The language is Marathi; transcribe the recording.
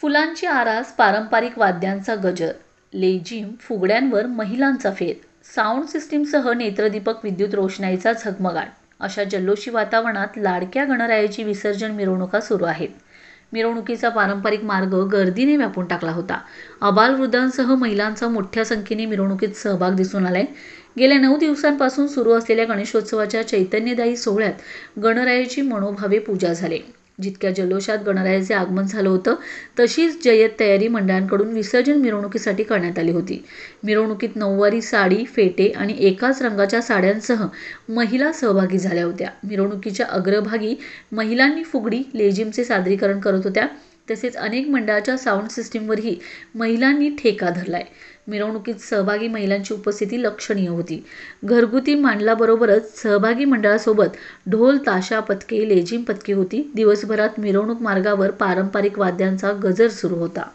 फुलांची आरास पारंपरिक वाद्यांचा गजर. लेझिम फुगड्यांवर महिलांचा फेर. साऊंड सिस्टीमसह नेत्रदीपक विद्युत रोषणाईचा झगमगाट. अशा जल्लोषी वातावरणात लाडक्या गणरायाची विसर्जन मिरवणुका सुरू आहेत. मिरवणुकीचा पारंपरिक मार्ग गर्दीने व्यापून टाकला होता. आबालवृद्धांसह महिलांचा मोठ्या संख्येने मिरवणुकीत सहभाग दिसून आलाय. गेल्या नऊ दिवसांपासून सुरू असलेल्या गणेशोत्सवाच्या चैतन्यदायी सोहळ्यात गणरायाची मनोभावे पूजा झाली. जितक्या जल्लोषात गणरायाचे आगमन झालं होतं तशीच जय्यत तयारी मंडळांकडून विसर्जन मिरवणुकीसाठी करण्यात आली होती. मिरवणुकीत नऊवारी साडी फेटे आणि एकाच रंगाच्या साड्यांसह महिला सहभागी झाल्या होत्या. मिरवणुकीच्या अग्रभागी महिलांनी फुगडी लेझिमचे सादरीकरण करत होत्या. तसेच अनेक मंडळाच्या साऊंड सिस्टीमवरही महिलांनी ठेका धरलाय. मिरवणुकीत सहभागी महिलांची उपस्थिती लक्षणीय होती. घरगुती मांडलाबरोबरच सहभागी मंडळासोबत ढोल ताशा पथके लेझिम पथके होती. दिवसभरात मिरवणूक मार्गावर पारंपरिक वाद्यांचा गजर सुरू होता.